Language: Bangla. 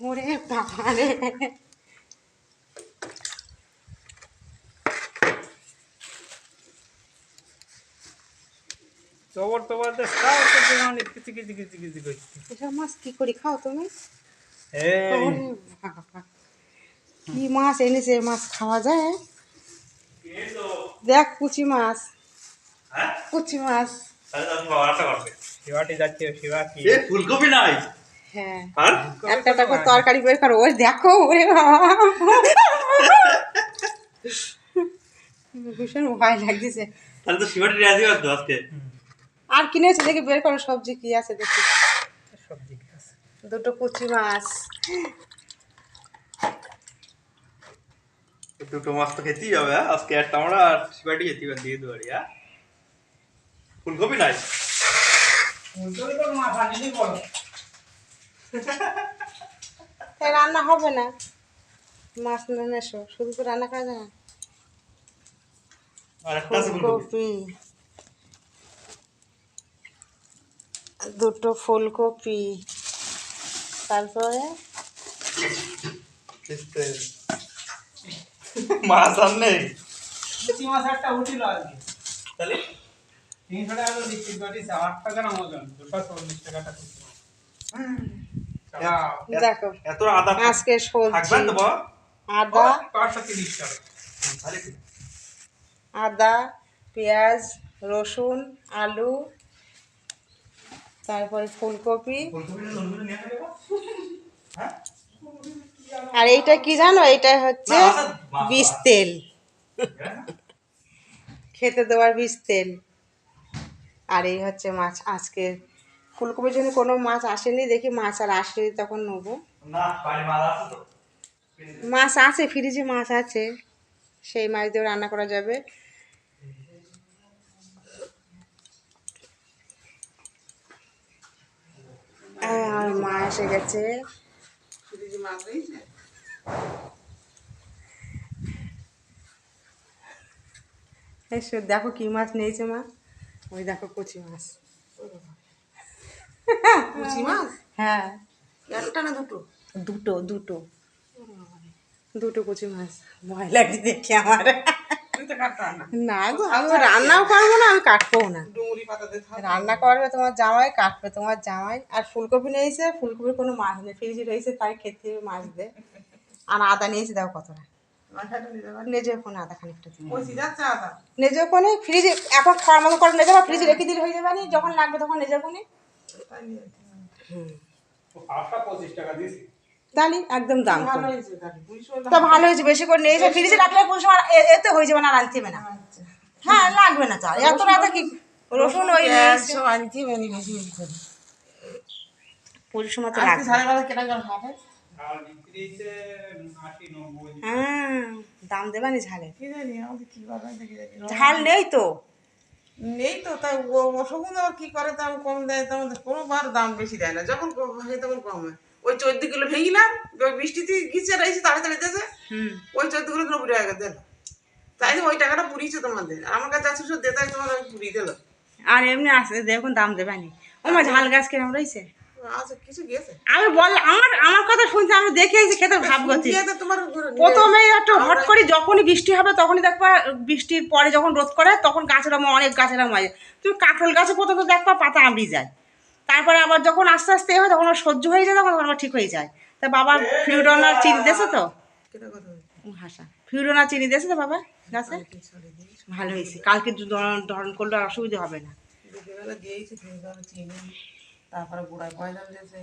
ওরে বাবা রে তোবর তোবর খাও তো কিছু কিছু কিছু কিছু করছি এসব মাছ কি করে খাও তুমি? এই। কি মাছ এনেছে এ মাছ খাওয়া যায়? দেখ কুচি মাছ। কুচি মাছ। শিবাটি যাচ্ছে শিবা ফুলকপি নাই। হ্যাঁ একটা একটা তরকারি বের করো। ওই দেখো ওরে বাবা। ভীষণ ভয় লাগতেছে। তাহলে তো শিবাটি রাজি হতো আজকে। আর কিনেছে দেখি বের করো সবজি কি আছে দেখি। সবজি আছে? দুটো কুচি মাছ। দুটো মাছ তো খেতেই হবে হ্যাঁ? আজকে একটা আমরা আর শিবাটি খেতে হবে দিয়ে দেবো হ্যাঁ? ফুলকপি নাই? ফুলকপি তো মাছ আনিনি বলো। তাই রান্না হবে না। মাছ না এসো শুধু তো রান্না করা যায় না। ফুলকপি। দুটো ফুলকপি। তারপরে? মাছ আর নেই। মাছ একটা উঠিল আজকে। তাহলে? তিনশো টাকা দিচ্ছি গটি আট টাকার ওজন দুশো চল্লিশ টাকাটা কুচি মাছ যাও। দেখো এত আদা আজকে সবজি। থাকবেন তো আদা? আদা পেঁয়াজ রসুন আলু তারপরে ফুলকপি? হ্যাঁ? আর এইটা কি জানো? এটা হচ্ছে। বীজ তেল। হ্যাঁ? খেতে দেওয়ার বীজ তেল। আর এই হচ্ছে মাছ আজকে ফুলকপির জন্য কোনো মাছ আসেনি দেখি মাছ আর আসলে তখন নেব। মাছ আছে তো। মাছ আছে ফ্রিজে মাছ আছে। সেই মাছ দিয়ে রান্না করা যাবে। আর মা এসে গেছে। দেখো কি মাছ নিয়েছে মা। ওই দেখো কচি মাছ। কুচি মাছ? হ্যাঁ। একটা না দুটো? দুটো দুটো। দুটো কচি মাছ। ভয় লাগছে দেখে আমার। না। গো আমি রান্নাও করব না আমি কাটবো না। ডুমুরি পাতা দিয়ে রান্না করবে তোমার জামাই কাটবে তোমার জামাই। আর ফুলকপি নিয়েছে ফুলকপির কোনো মাছ নেই। ফ্রিজে রয়েছে তাই খেতে মাছ দে আর আদা নিয়েছে দেখো কতটা। নেজো ফোনে আদা খানিকটা নেজো ফোনে ফ্রিজে এখন খাওয়ার মতো করে নেজো ফ্রিজে রেখে দিলে হয়ে যাবে যখন লাগবে তখন নেজো ফোনে। তাহলে একদম দাম। ভালো হয়েছে তাহলে দুইশো তা ভালো হয়েছে বেশি করে নিয়েছে ফ্রিজে রাখলে এতে হয়ে যাবে না আর আনতে হবে না। হ্যাঁ লাগবে না চাল এত রাতে কি রসুন ওই আনতে বেশি করে। লাগবে হ্যাঁ দাম দেবানি দেখি। ঝাল নেই তো। নেই তো তাই অসগুন আবার কি করে? দাম কম দেয় তেমন কোনোবার দাম বেশি দেয় না। যখন ভাঙে তখন কম হয়। ওই চোদ্দ কিলো ভেঙিলাম বৃষ্টিতে গিয়েছে রয়েছে তাড়াতাড়ি দিয়েছে। হুম। ওই চোদ্দ কিলো নব্বই পুড়ে গেছে তাই ওই টাকাটা পুড়িয়েছে তোমাদের। আর আমার কাছে আছে শুধু দেতাই তোমার আমি পুড়িয়ে দিল আর এমনি আসে দেখুন দাম দেবেনি ও মা ঝাল গাছ কিরম রয়েছে? আচ্ছা আমি বল আমার আমার কথা শুনতে আমি দেখে এসে খেতে তো তোমার প্রথমে একটু হট করে যখনই বৃষ্টি হবে তখনই দেখবা বৃষ্টির পরে যখন রোদ করে তখন গাছের আমার অনেক গাছের হয় তুমি কাঁঠাল গাছে প্রথমে দেখবা পাতা আমড়ি যায়। তারপরে আবার যখন আস্তে আস্তে হয় তখন ওর সহ্য হয়ে যায় তখন আমার ঠিক হয়ে যায়। তা বাবা ফিউডোনা চিনি দিয়েছে তো? হাসা। ফিউডোনা চিনি দিয়েছে তো বাবা গাছে? ভালো হয়েছে। কালকে ধরন করলে অসুবিধা হবে না। তারপরে গুঁড়ায় পয়সা দিয়েছে।